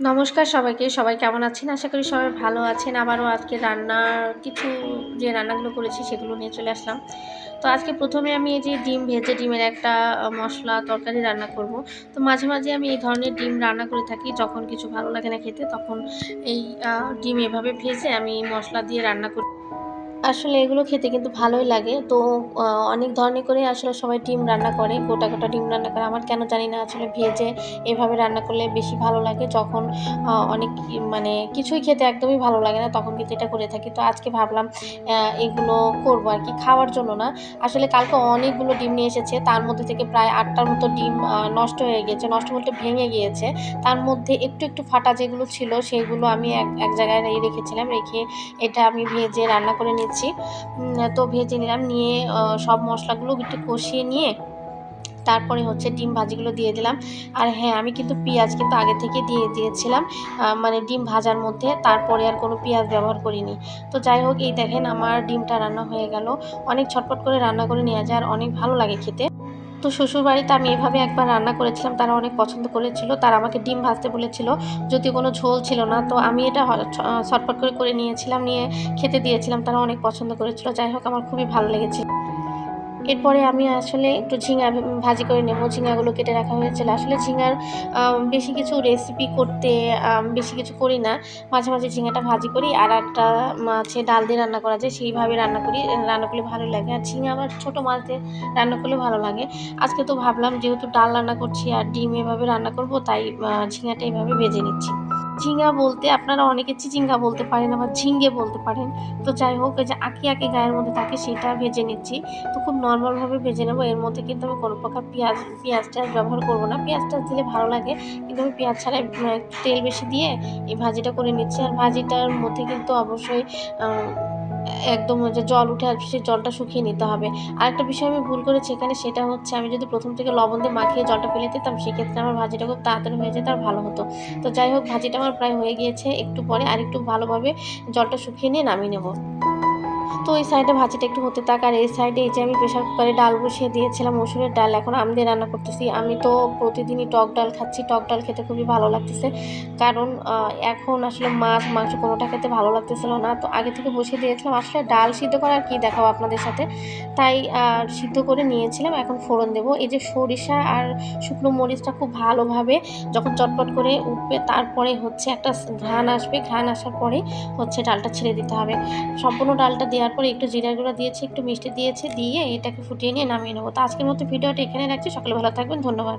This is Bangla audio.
নমস্কার সবাইকে। সবাই কেমন আছেন? আশা করি সবাই ভালো আছেন। আবারও আজকে রান্নার কিছু যে রান্নাগুলো করেছি সেগুলো নিয়ে চলে আসলাম। তো আজকে প্রথমে আমি এই যে ডিম, ভেজে ডিমের একটা মশলা তরকারি রান্না করব। তো মাঝে মাঝে আমি এই ধরনের ডিম রান্না করে থাকি। যখন কিছু ভালো লাগে না খেতে, তখন এই ডিম এভাবে ভেজে আমি মশলা দিয়ে রান্না করি আসলে এগুলো খেতে কিন্তু ভালোই লাগে। তো অনেক ধরনের করে আসলে সবাই ডিম রান্না করে, গোটা গোটা ডিম রান্না করে। আমার কেন জানি না আসলে ভেজে এভাবে রান্না করলে বেশি ভালো লাগে। যখন অনেক মানে কিছুই খেতে একদমই ভালো লাগে না, তখন কিন্তু এটা করে থাকি। তো আজকে ভাবলাম এগুলো করব আর কি, খাওয়ার জন্য না। আসলে কালকে অনেকগুলো ডিম নিয়ে এসেছে। তার মধ্যে থেকে প্রায় আটটার মতো ডিম নষ্ট হয়ে গিয়েছে। নষ্ট বলতে ভেঙে গিয়েছে। তার মধ্যে একটু একটু ফাটা যেগুলো ছিল, সেগুলো আমি এক এক জায়গায় রেখেছিলাম। রেখে এটা আমি ভেজে রান্না করে নিচ্ছি তো ভেজে নিলাম, নিয়ে সব মশলাগুলো একটু কষিয়ে নিয়ে তারপরে হচ্ছে ডিম ভাজিগুলো দিয়ে দিলাম। আর হ্যাঁ আমি কিন্তু পেঁয়াজ কিন্তু আগে থেকে দিয়ে দিয়েছিলাম মানে ডিম ভাজার মধ্যে, তারপরে আর কোনো পেঁয়াজ ব্যবহার করিনি। তো যাই হোক, এই দেখেন আমার ডিমটা রান্না হয়ে গেল। অনেক ছটপট করে রান্না করে নেওয়া যায় আর অনেক ভালো লাগে খেতে। তো শ্বশুর বাড়িতে আমি এভাবে একবার রান্না করেছিলাম তারা অনেক পছন্দ করেছিল তারা আমাকে ডিম ভাজতে বলেছিল যদি কোনো ঝোল ছিল না তো আমি এটা হ- ছ- আহ, ছটপট করে করে নিয়েছিলাম নিয়ে খেতে দিয়েছিলাম তারা অনেক পছন্দ করেছিল যাই হোক আমার খুবই ভালো লেগেছে এরপরে আমি আসলে একটু ঝিঙা ভাজি করে নেব। ঝিঙাগুলো কেটে রাখা হয়েছিল। আসলে ঝিঙার বেশি কিছু রেসিপি করতে বেশি কিছু করি না। মাঝে মাঝে ঝিঙাটা ভাজি করি। আর একটা মাছে ডাল দিয়ে রান্না করা যায়, সেইভাবে রান্না করি। রান্না করলে ভালো লাগে। আর ঝিঙা আবার ছোটো মাছ দিয়ে রান্না করলে ভালো লাগে। আজকে তো ভাবলাম, যেহেতু ডাল রান্না করছি আর ডিম এভাবে রান্না করব, তাই ঝিঙাটা এভাবে ভেজে নিচ্ছি। ঝিঙা বলতে আপনারা অনেকে চিচিঙ্গা বলতে পারেন, আবার ঝিঙ্গে বলতে পারেন। তো যাই হোক যে আঁকি আঁকি গায়ের মধ্যে থাকে সেটা ভেজে নিচ্ছি। তো খুব নর্মালভাবে ভেজে নেব। এর মধ্যে কিন্তু আমি কোনো প্রকার পেঁয়াজ পেঁয়াজ টেয়াজ ব্যবহার করব না। পেঁয়াজ টেয়াজ দিলে ভালো লাগে, কিন্তু আমি পেঁয়াজ ছাড়া তেল বেশি দিয়ে এই ভাজিটা করে নিচ্ছি। আর ভাজিটার মধ্যে কিন্তু অবশ্যই একদম যে জল উঠে আসবে, সেই জলটা শুকিয়ে নিতে হবে। আরেকটা বিষয় আমি ভুল করেছি এখানে, সেটা হচ্ছে আমি যদি প্রথম থেকে লবণ দিয়ে মাখিয়ে জলটা ফেলে দিতাম, সেক্ষেত্রে আমার ভাজিটা খুব তাড়াতাড়ি হয়ে যেত আর ভালো হতো। তো যাই হোক, ভাজিটা আমার প্রায় হয়ে গিয়েছে, একটু পরে আর একটু ভালোভাবে জলটা শুকিয়ে নিয়ে নামিয়ে নেব। তো এই সাইডে ভাজিটা একটু হতে থাক, আর এই সাইডে এই যে আমি প্রেশার কুকারে ডাল বসিয়ে দিয়েছিলাম মসুরের ডাল, এখন আমি দিয়ে রান্না করতেছি। আমি তো প্রতিদিনই টক ডাল খাচ্ছি, টক ডাল খেতে খুবই ভালো লাগতেছে। কারণ এখন আসলে মাছ, মাংস কোনোটা খেতে ভালো লাগতেছিল না। তো আগে থেকে বসিয়ে দিয়েছিলাম। আসলে ডাল সিদ্ধ করা আর কি দেখাবো আপনাদের সাথে? তাই সিদ্ধ করে নিয়েছিলাম। এখন ফোড়ন দেবো। এই যে সরিষা আর শুকনো মরিচটা খুব ভালোভাবে যখন চটপট করে উঠবে, তারপরে হচ্ছে একটা ঘ্রাণ আসবে। ঘ্রাণ আসার পরে হচ্ছে ডালটা ছেড়ে দিতে হবে। সম্পূর্ণ ডালটা দেওয়ার পরে একটু জিরা গুঁড়া দিয়েছি, একটু মিষ্টি দিয়েছি, দিয়ে এটাকে ফুটিয়ে নিয়ে নামিয়ে নেব। তো আজকের মতো ভিডিওটা এখানে রাখছি। সকলে ভালো থাকবেন। ধন্যবাদ।